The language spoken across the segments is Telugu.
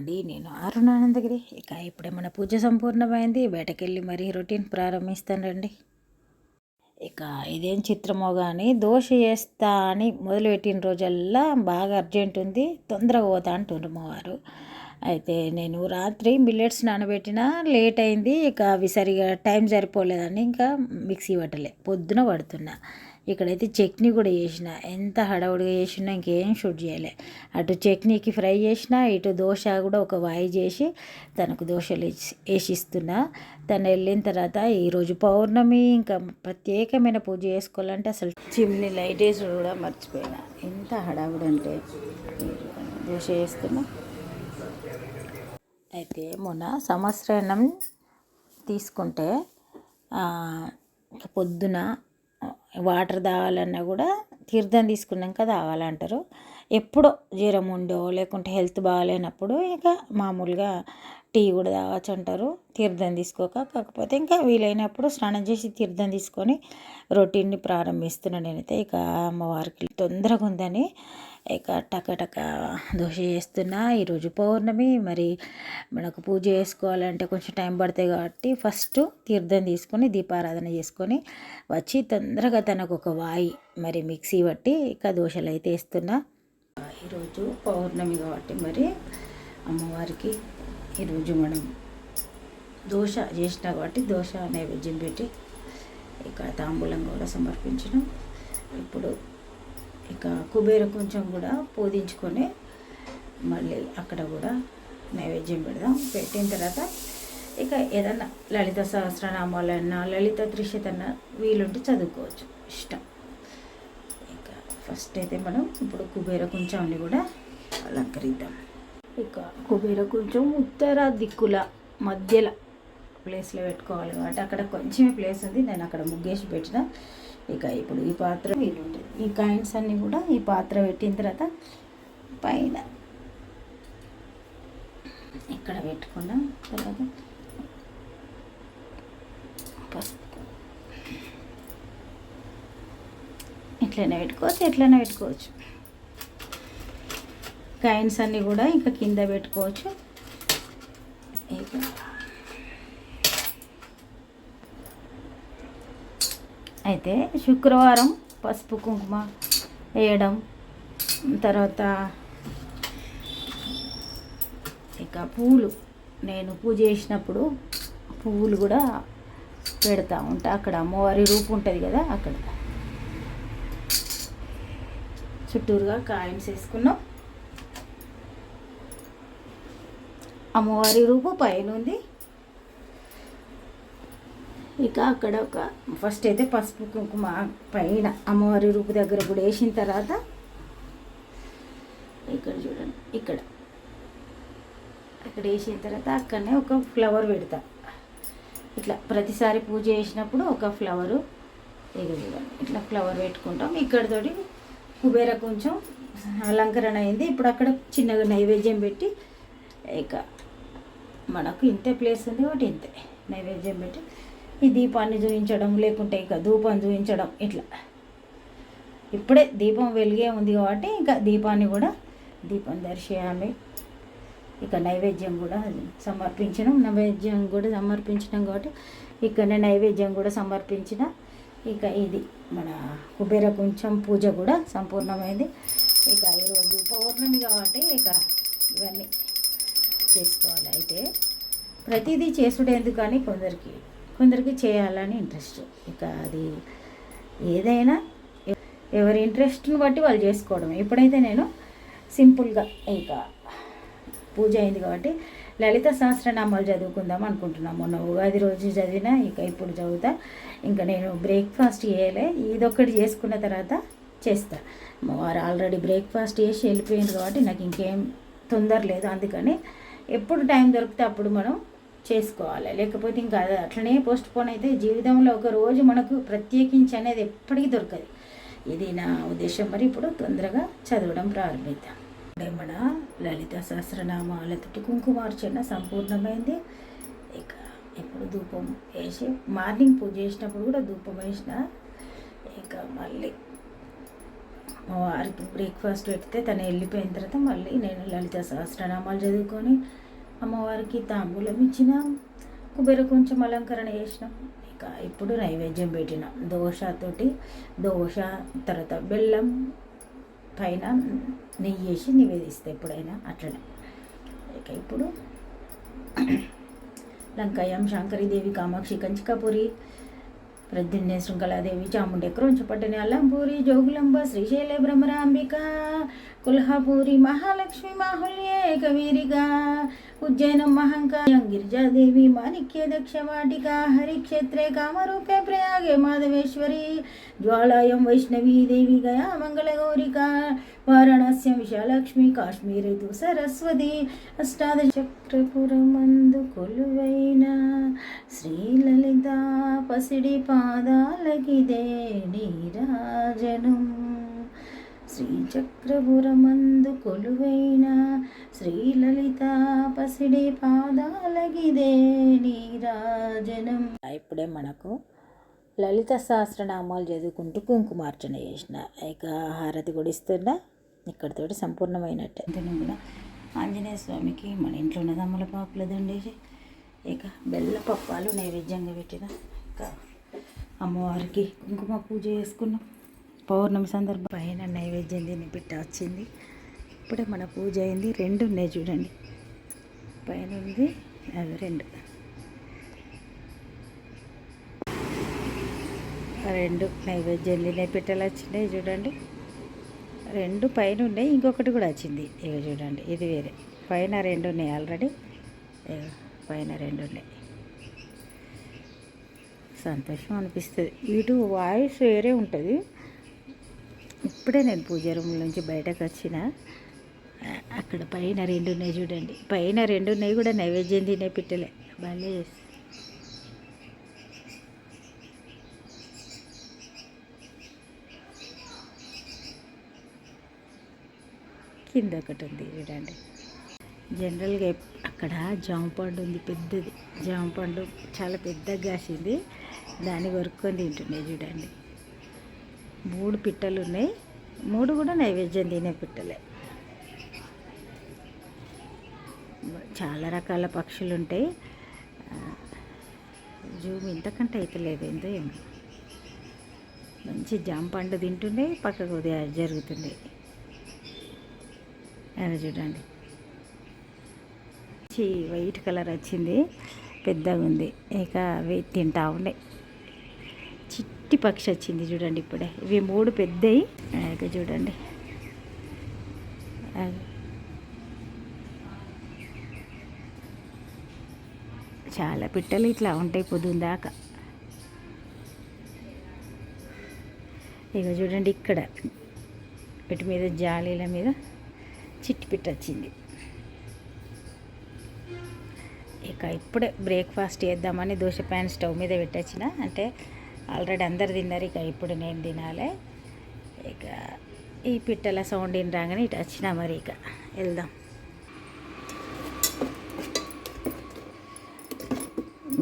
అండి. నేను అరుణానందగిరి ఇక ఇప్పుడే మన పూజ సంపూర్ణమైంది. బయటకెళ్ళి మరీ రొటీన్ ప్రారంభిస్తానండి. ఇక ఇదేం చిత్రమో కానీ దోశ చేస్తా అని మొదలుపెట్టిన రోజల్లా బాగా అర్జెంట్ ఉంది. తొందరగా పోతా అంటుండ్రు మా వారు. అయితే నేను రాత్రి మిల్లెట్స్ నానబెట్టిన లేట్ అయింది ఇక అవి సరిగా టైం సరిపోలేదని ఇంకా మిక్సీ పట్టలే. పొద్దున పడుతున్నా. ఇక్కడైతే చట్నీ కూడా చేసిన. ఎంత హడావుడిగా చేసినా ఇంకేం షూట్ చేయలే. అటు చట్నీకి ఫ్రై చేసిన ఇటు దోశ కూడా ఒక వాయి చేసి తనకు దోశలు వేసి వేసిస్తున్నా తను వెళ్ళిన తర్వాత ఈరోజు పౌర్ణమి ఇంకా ప్రత్యేకమైన పూజ చేసుకోవాలంటే అసలు చిమ్ని లైట్ వేసి కూడా మర్చిపోయినా. ఎంత హడావుడంటే. దోశ వేస్తున్నా. అయితే మొన్న సంవత్సరం తీసుకుంటే పొద్దున వాటర్ తాగాలన్నా కూడా తీర్థం తీసుకున్నాక తాగాలంటారు. ఎప్పుడో జ్వరం ఉండో లేకుంటే హెల్త్ బాగాలేనప్పుడు ఇక మామూలుగా టీ కూడా తాగచ్చు అంటారు. తీర్థం తీసుకోక కాకపోతే ఇంకా వీలైనప్పుడు స్నానం చేసి తీర్థం తీసుకొని రొటీన్ని ప్రారంభిస్తున్నాను నేనైతే. ఇక అమ్మవారికి తొందరగా ఉందని ఇక టకటక దోశ చేస్తున్నా. ఈరోజు పౌర్ణమి. మరి మనకు పూజ చేసుకోవాలంటే కొంచెం టైం పడుతుంది కాబట్టి ఫస్ట్ తీర్థం తీసుకొని దీపారాధన చేసుకొని వచ్చి తొందరగా తనకు ఒక వాయి మరి మిక్సీ పట్టి ఇక దోశలు అయితే వేస్తున్నా. ఈరోజు పౌర్ణమి కాబట్టి మరి అమ్మవారికి ఈరోజు మనం దోశ చేసిన కాబట్టి దోశ నైవేద్యం పెట్టి ఇక్కడ తాంబూలం కూడా సమర్పించడం ఇప్పుడు ఇక కుబేర కొంచెం కూడా పూజించుకొని మళ్ళీ అక్కడ కూడా నైవేద్యం పెడదాం. పెట్టిన తర్వాత ఇక ఏదన్నా లలిత సహస్రనామాలన్నా లలిత త్రిశతన్న వీలుంటే చదువుకోవచ్చు. ఇష్టం. ఇక ఫస్ట్ అయితే మనం ఇప్పుడు కుబేర కొంచెంని కూడా అలంకరిద్దాం. ఇక కుబేర కొంచెం ఉత్తర దిక్కుల మధ్యలో ప్లేస్లో పెట్టుకోవాలి కాబట్టి అక్కడ కొంచెమే ప్లేస్ ఉంది. నేను అక్కడ ముగ్గేసి పెట్టిన. ఇక ఇప్పుడు ఈ పాత్ర వీలుంటుంది ఈ కాయిన్స్ అన్నీ కూడా ఈ పాత్ర పెట్టిన తర్వాత పైన ఇక్కడ పెట్టుకున్నాం తర్వాత పసుపు. పెట్టుకోవచ్చు ఎట్లైనా పెట్టుకోవచ్చు. కాయిన్స్ అన్నీ కూడా ఇంకా కింద పెట్టుకోవచ్చు. ఇక అయితే శుక్రవారం పసుపు కుంకుమ వేయడం తర్వాత ఇక పూలు. నేను పూజ చేసినప్పుడు పువ్వులు కూడా పెడతా ఉంటా. అక్కడ అమ్మవారి రూపు ఉంటుంది కదా అక్కడ. చుట్టూరుగా కాయిన్స్ వేసుకున్నాం. అమ్మవారి రూపు పైన ఉంది ఇక అక్కడ ఒక ఫస్ట్ అయితే పసుపు కుంకుమ పైన అమ్మవారి రూపు దగ్గర కూడా వేసిన తర్వాత ఇక్కడ చూడండి ఇక్కడ. అక్కడ వేసిన తర్వాత అక్కడనే ఒక ఫ్లవర్ పెడతా. ఇట్లా ప్రతిసారి పూజ చేసినప్పుడు ఒక ఫ్లవరు ఇక్కడ చూడండి ఇట్లా ఫ్లవర్ పెట్టుకుంటాం. ఇక్కడతోటి కుబేర కొంచెం అలంకరణ అయింది. ఇప్పుడు అక్కడ చిన్నగా నైవేద్యం పెట్టి ఇక మనకు ఇంతే ప్లేస్ ఉంది ఒకటి ఇంతే. నైవేద్యం పెట్టి ఈ దీపాన్ని చూపించడం లేకుంటే ఇక ధూపం చూపించడం ఇట్లా. ఇప్పుడే దీపం వెలిగే ఉంది కాబట్టి ఇంకా దీపాన్ని కూడా దీపం దర్శయామి ఇక నైవేద్యం కూడా సమర్పించడం నైవేద్యం కూడా సమర్పించడం కాబట్టి ఇక్కడనే నైవేద్యం కూడా సమర్పించిన ఇక ఇది మన కుబేర కొంచెం పూజ కూడా సంపూర్ణమైంది. ఇక ఈరోజు పౌర్ణమి కాబట్టి ఇక ఇవన్నీ చేసుకోవాలి అయితే. ప్రతిదీ చేసుడేందుకు కానీ కొందరికి కొందరికి చేయాలని ఇంట్రెస్ట్ ఇక అది ఏదైనా ఎవరి ఇంట్రెస్ట్ని బట్టి వాళ్ళు చేసుకోవడం ఎప్పుడైతే నేను సింపుల్గా ఇంకా పూజ అయింది కాబట్టి లలిత సహస్రనామాలు చదువుకుందాం అనుకుంటున్నాం. మొన్న ఉగాది రోజు చదివిన ఇక ఇప్పుడు చదువుతా. ఇంకా నేను బ్రేక్ఫాస్ట్ చేయలే. ఇదొక్కటి చేసుకున్న తర్వాత చేస్తా. వారు ఆల్రెడీ బ్రేక్ఫాస్ట్ చేసి వెళ్ళిపోయింది కాబట్టి నాకు ఇంకేం తొందర లేదు. అందుకని ఎప్పుడు టైం దొరికితే అప్పుడు మనం చేసుకోవాలి. లేకపోతే ఇంకా అట్లనే పోస్ట్ పోన్ అయితే జీవితంలో ఒక రోజు మనకు ప్రత్యేకించి అనేది ఎప్పటికీ దొరకదు. ఇది నా ఉద్దేశం. మరి ఇప్పుడు తొందరగా చదవడం ప్రారంభిద్దాం. మన లలిత సహస్రనామాలతోటి కుంకుమార్చన సంపూర్ణమైంది. ఇక ఇప్పుడు ధూపం వేసి మార్నింగ్ పూజ చేసినప్పుడు కూడా ధూపం వేసిన ఇక మళ్ళీ మా వారికి బ్రేక్ఫాస్ట్ పెడితే తను వెళ్ళిపోయిన తర్వాత మళ్ళీ నేను లలిత సహస్రనామాలు చదువుకొని అమ్మవారికి తాంబూలం ఇచ్చిన. కుబేర కొంచెం అలంకరణ చేసినాం. ఇక ఇప్పుడు నైవేద్యం పెట్టినాం. దోశతోటి దోశ తర్వాత బెల్లం పైన నెయ్యి వేసి నివేదిస్తే ఎప్పుడైనా అట్లనే. ఇక ఇప్పుడు లంకాయం శంకరీదేవి కామాక్షి కంచికాపురి ప్రద్యుమ్నే శృంఖలాదేవి చాముండే క్రోంచపట్టని అల్లంపూరి జోగులంబ శ్రీశైల భ్రమరాంబిక కుల్హాపూరి మహాలక్ష్మి మాహుల్యే కవీరిగా ఉజ్జయినం మహంకాయం గిరిజాదేవి మాణిక్య దక్ష వాటిక హరిక్షేత్రే కామరూపే ప్రయాగే మాధవేశ్వరి జ్వాలాయం వైష్ణవీ దేవి గయా మంగళగౌరిక వారణాస్యం విశాలక్ష్మి కాశ్మీరితు సరస్వతి అష్టాదశ చక్రపురమందు కొలువైన శ్రీలలిత పసిడి పాదాలకిదే నీరాజనం శ్రీచక్రపురమందు కొలువైన శ్రీలలిత పసిడి పాదాలకిదే నీరాజనం ఇప్పుడే మనకు లలిత సహస్రనామాలు చదువుకుంటూ కుంకుమార్చన చేసిన. ఇక హారతి కూడా ఇస్తున్నా. ఇక్కడితోటి సంపూర్ణమైనట్టు. కూడా ఆంజనేయ స్వామికి మన ఇంట్లో ఉన్న తమలపాకుల దండేసి ఇక బెల్ల పప్పాలు నైవేద్యంగా పెట్టిన ఇక అమ్మవారికి కుంకుమ పూజ చేసుకున్నాం. పౌర్ణమి సందర్భం పైన నైవేద్యం తిని బిడ్డ వచ్చింది. ఇప్పుడే మన పూజ అయింది. రెండు ఉన్నాయి చూడండి. పైన ఉంది అవి రెండు. రెండు నైవేద్యం తినే పిట్టలు వచ్చినాయి చూడండి. రెండు పైన ఉన్నాయి ఇంకొకటి కూడా వచ్చింది. ఇక చూడండి ఇది వేరే. పైన రెండు ఉన్నాయి ఆల్రెడీ పైన రెండు ఉన్నాయి. సంతోషం అనిపిస్తుంది. ఇటు వాయిస్ వేరే ఉంటుంది. ఇప్పుడే నేను పూజ రూమ్ నుంచి బయటకు వచ్చిన. అక్కడ పైన రెండు ఉన్నాయి చూడండి. పైన రెండు ఉన్నాయి కూడా నైవేద్యం తినే పిట్టలే. భలే కింద ఒకటి ఉంది చూడండి. జనరల్గా అక్కడ జామ పండు ఉంది పెద్దది. జామ పండు చాలా పెద్దగా కాసింది. దాన్ని కొరుక్కొని తింటున్నాయి చూడండి. మూడు పిట్టలు ఉన్నాయి. మూడు కూడా నైవేద్యం తినే పిట్టలే. చాలా రకాల పక్షులు ఉంటాయి. జూమ్ ఇంతకంటే అయితే లేదు ఏందో ఏమో. మంచి జామ పండు తింటుండే పక్కకు ఉదయం జరుగుతుంది అది చూడండి. మంచి వైట్ కలర్ వచ్చింది. పెద్దగా ఉంది. ఇక అవి తింటా ఉండే. చిట్టి పక్షి వచ్చింది చూడండి ఇప్పుడే. ఇవి మూడు పెద్దవి ఇక చూడండి. చాలా పిట్టలు ఇట్లా ఉంటాయి పొద్దున్న దాకా. ఇక చూడండి ఇక్కడ. వీటి మీద జాలీల మీద చిట్టి పిట్ట వచ్చింది ఇక ఇప్పుడే బ్రేక్ఫాస్ట్ చేద్దామని దోశ ప్యాన్ స్టవ్ మీద పెట్టొచ్చిన. అంటే ఆల్రెడీ అందరు తిన్నారు ఇక ఇప్పుడు నేను తినాలి. ఇక ఈ పిట్టల సౌండ్ ఇన్ రాగానే ఇటు వచ్చిన మరి ఇక. వెళ్దాం.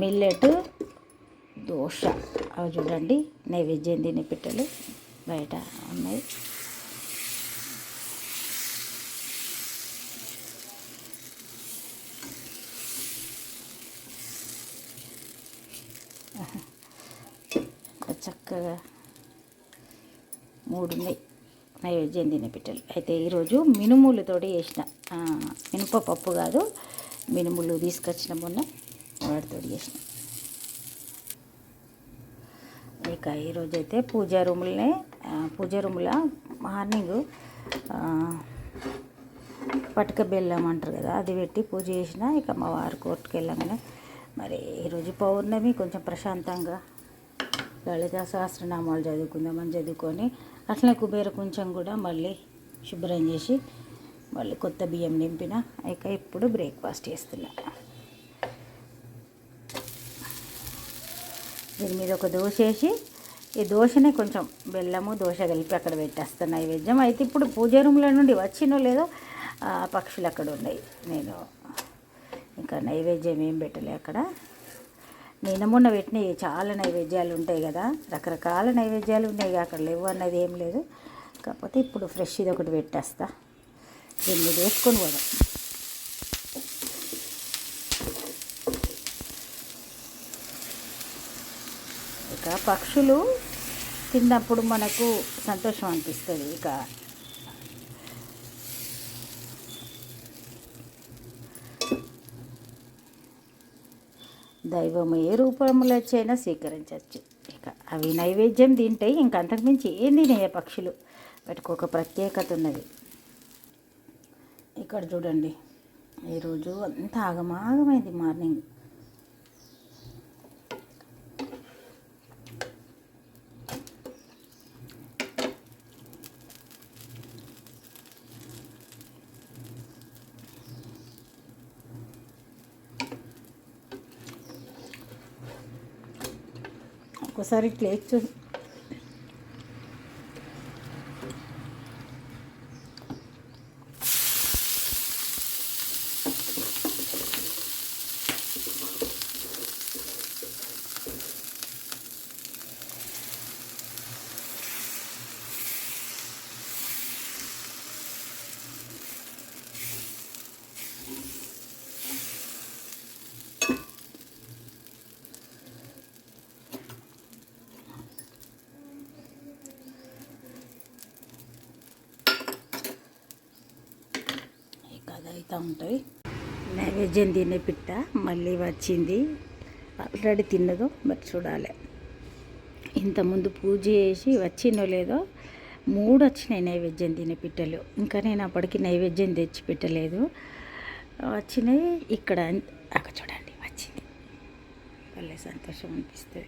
మిల్లెట్ దోశ. అవి చూడండి నైవేద్యం తినే పిట్టలు బయట ఉన్నాయి. చక్కగా మూడు ఉన్నాయి నైవేద్యం తినే పిట్టలు. అయితే ఈరోజు మినుములతోటి చేసిన. మినప పప్పు కాదు మినుములు తీసుకొచ్చిన మొన్న వాటితో చేసిన. ఇక ఈరోజు అయితే పూజా రూములనే పూజా రూముల మార్నింగ్ పటిక బెల్లం అంటారు కదా అది పెట్టి పూజ చేసిన. ఇక మా వారు కోర్టుకు వెళ్ళగానే మరి ఈరోజు పౌర్ణమి కొంచెం ప్రశాంతంగా లలిత సహస్రనామాలు చదువుకుందామని చదువుకొని అట్లనే కుబేర కొంచెం కూడా మళ్ళీ శుభ్రం చేసి మళ్ళీ కొత్త బియ్యం నింపిన ఇక ఇప్పుడు బ్రేక్ఫాస్ట్ చేస్తున్నా. దీని మీద ఒక దోశ వేసి ఈ దోశనే కొంచెం బెల్లము దోశ కలిపి అక్కడ పెట్టేస్తాను నైవేద్యం. అయితే ఇప్పుడు పూజ రూమ్లో నుండి వచ్చినో లేదో పక్షులు అక్కడ ఉన్నాయి. నేను ఇంకా నైవేద్యం ఏం పెట్టలే అక్కడ. నేను మొన్న పెట్టినవి చాలా నైవేద్యాలు ఉంటాయి కదా రకరకాల నైవేద్యాలు ఉన్నాయి ఇక అక్కడ లేవు అన్నది ఏం లేదు. కాకపోతే ఇప్పుడు ఫ్రెష్ ఇది ఒకటి పెట్టేస్తా. దీన్ని వేసుకొని పోదాం. ఇక పక్షులు తిన్నప్పుడు మనకు సంతోషం అనిపిస్తుంది. ఇక దైవము ఏ రూపములొచ్చైనా స్వీకరించవచ్చు. ఇక అవి నైవేద్యం తింటే ఇంక అంతకుమించి ఏం తినే పక్షులు? వాటికి ఒక ప్రత్యేకత ఉన్నది. ఇక్కడ చూడండి. ఈరోజు అంత ఆగమాగమైంది మార్నింగ్. ఒకసారి క్లేక్ చూ ఈ ఉంటాయి. ఉంటుంది నైవేద్యం తినే పిట్ట మళ్ళీ వచ్చింది. ఆల్రెడీ తిన్నదో మరి చూడాలి. ఇంతకుముందు పూజ చేసి వచ్చినో లేదో మూడు వచ్చినాయి నైవేద్యం తినే పిట్టలు. ఇంకా నేను అప్పటికి నైవేద్యం తెచ్చి పెట్టలేదు. వచ్చినాయి. ఇక్కడ అక్కడ చూడండి వచ్చింది. భలే సంతోషం అనిపిస్తుంది.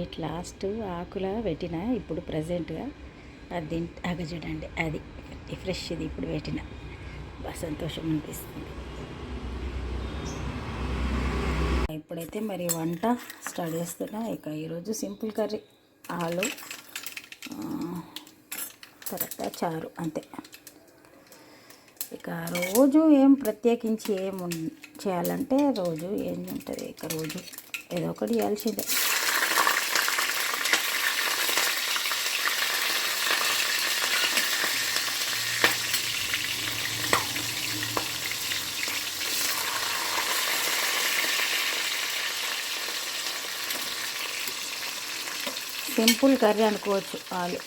ఇట్ లాస్ట్ ఆకుల పెట్టిన ఇప్పుడు ప్రజెంట్గా. అది అగ చూడండి అది ఫ్రెష్ ఇది ఇప్పుడు పెట్టిన. బాగా సంతోషం అనిపిస్తుంది. ఇప్పుడైతే మరి వంట స్టార్ట్ చేస్తున్నా. ఇక ఈరోజు సింపుల్ కర్రీ ఆలు తర్వాత చారు అంతే. ఇక రోజు ఏం ప్రత్యేకించి ఏం చేయాలంటే రోజు ఏం ఉంటుంది ఇక రోజు ఏదో ఒకటి చేయాల్సిందే. సింపుల్ కర్రీ అనుకోవచ్చు ఆలు.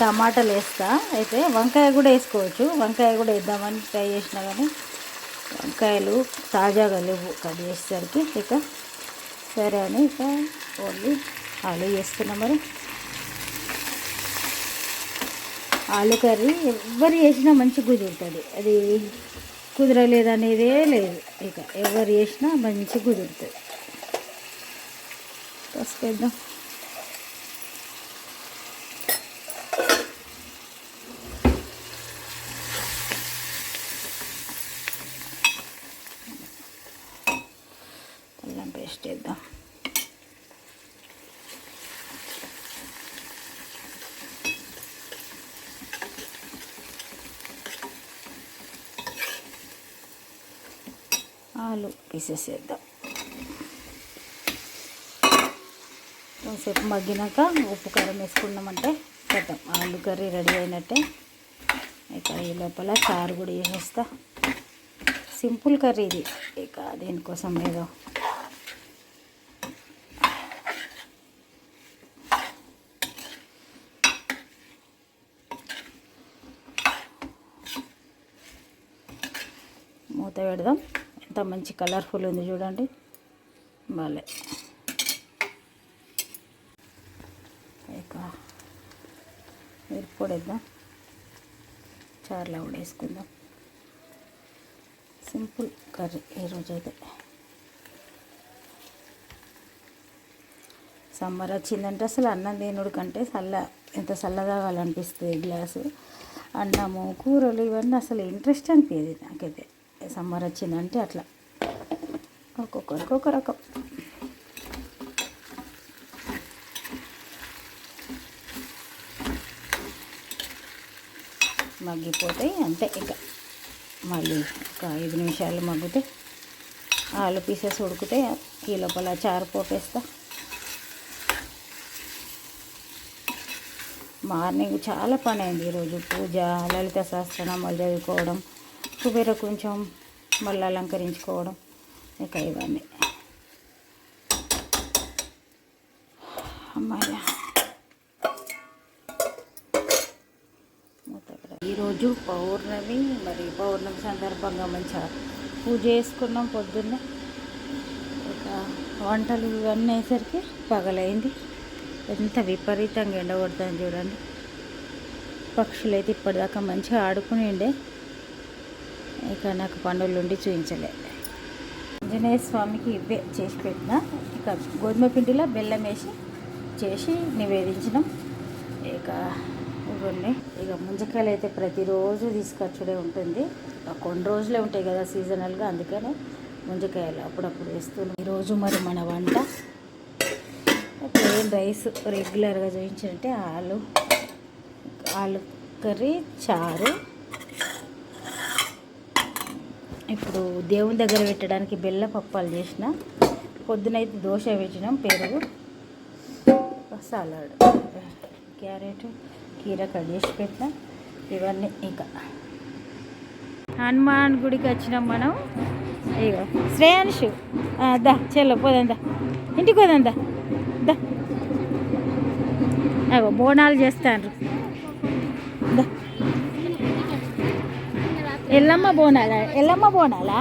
టమాటాలు వేస్తా. అయితే వంకాయ కూడా వేసుకోవచ్చు. వంకాయ కూడా వేద్దామని ట్రై చేసినా కానీ వంకాయలు తాజాగా లేవు. కట్ చేసేసరికి ఇక సరే అని ఇక ఓన్లీ ఆలు వేస్తున్నా మరి. ఆలు కర్రీ ఎవరు చేసినా మంచి కుదురుతుంది. అది కుదరలేదనేదే లేదు. ఇక ఎవరు చేసినా మంచి కుదురుతుంది. పసుపేద్దాం అల్లం పేస్ట్ వేద్దాం ఆలు పీసెస్ వేద్దాం కొంచెంసేపు మగ్గినాక ఉప్పు కారం వేసుకున్నామంటే కథం ఆలు కర్రీ రెడీ అయినట్టే. ఇక ఈ లోపల చారు కూడా వేసేస్తా సింపుల్ కర్రీ ఇది. ఇక దేనికోసం ఏదో. మూత పెడదాం. ఎంత మంచి కలర్ఫుల్ ఉంది చూడండి. భలే. ఇక మిరప్పొడి వేద్దాం చారులో కూడా వేసుకుందాం. సింపుల్ కర్రీ ఈరోజు అయితే సమ్మర్ వచ్చిందంటే అసలు అన్నం తినుడు కంటే చల్ల ఎంత చల్లదాగాలనిపిస్తుంది గ్లాసు. అన్నము కూరలు ఇవన్నీ అసలు ఇంట్రెస్ట్ అనిపించేది నాకైతే. సమ్మర్ వచ్చిందంటే అట్లా. ఒక్కొక్కరికి ఒక రకం. మగ్గిపోతాయి అంతే ఇక. మళ్ళీ ఒక ఐదు నిమిషాలు మగ్గితే ఆలు పీసెస్ ఉడికితే ఈ లోపల చారు పోపేస్తా. మార్నింగ్ చాలా పని అయింది ఈరోజు. పూజ లలిత సహస్రనామాలు చదువుకోవడం కుబేర కొంచెం మళ్ళీ అలంకరించుకోవడం ఇక ఇవన్నీ. ఈరోజు పౌర్ణమి మరి పౌర్ణమి సందర్భంగా మంచిగా పూజ చేసుకున్నాం పొద్దున్నే. ఇక వంటలు ఇవన్నీ అయ్యేసరికి పగలైంది. ఎంత విపరీతంగా ఎండగొడతాను చూడండి. పక్షులు అయితే ఇప్పటిదాకా మంచిగా ఆడుకుని ఉండే. ఇక నాకు పండుగలు ఉండి చూపించలే. ఆంజనేయ స్వామికి ఇవే చేసి పెట్టిన. ఇక గోధుమ పిండిలో బెల్లం వేసి చేసి నివేదించినాం. ఇక ఇవన్నీ ఇక ముంజకాయలు అయితే ప్రతిరోజు తీసుకొచ్చుడే ఉంటుంది. ఆ కొన్ని రోజులే ఉంటాయి కదా సీజనల్గా అందుకనే ముంజకాయలు అప్పుడప్పుడు వేస్తున్నాం. ఈరోజు మరి మన వంట. ప్లేన్ రైస్ రెగ్యులర్గా చూపించాలంటే ఆలు ఆలు కర్రీ చారు. ఇప్పుడు దేవుని దగ్గర పెట్టడానికి బెల్ల పప్పాలు చేసిన. పొద్దునైతే దోశ పెట్టినాం పెరుగు సలాడ్ క్యారెట్. కీర కట్ చేసి పెట్టిన. ఇవన్నీ ఇంకా. హనుమాన్ గుడికి వచ్చినాం మనం. ఇగో శ్రేయాన్షు. దా చెల్లో పోదందా ఇంటికి పోదందా దా. అగో బోనాలు చేస్తాను దా. ఎల్లమ్మ బోనాలా? ఎల్లమ్మ బోనాలా?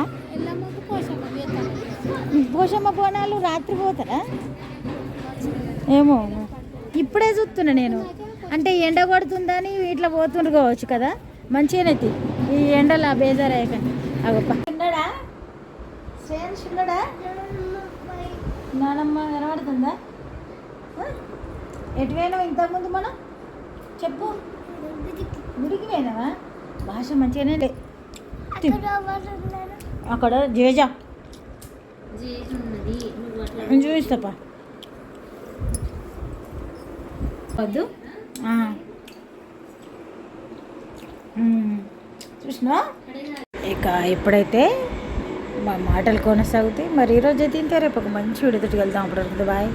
పోషమ్మ బోనాలు రాత్రి పోతారా? ఏమో. ఇప్పుడే చూస్తున్నా నేను. అంటే ఎండ కొడుతుందని ఇట్లా పోతుండ్రు కావచ్చు కదా? మంచిగానే తీ. ఈ ఎండలో బేజారయ్యకండి అగప్ప. ఉన్నాడా శ్రేయన్స్ ఉన్నాడా? నానమ్మ కనబడుతుందా? ఎటు పోయినావు ఇంతకుముందు మనం? చెప్పు. గుడికి పోయినావా భాష మంచిగానే లే. అక్కడ జేజా. చూపిస్తాపా వద్దు. చూసినా ఇక ఎప్పుడైతే మా మాటలు కొనసాగుతాయి మరి ఈరోజు అయితే ఇంత రేపు ఒక మంచి విడతకి వెళ్దాం అప్పుడు బాయ్.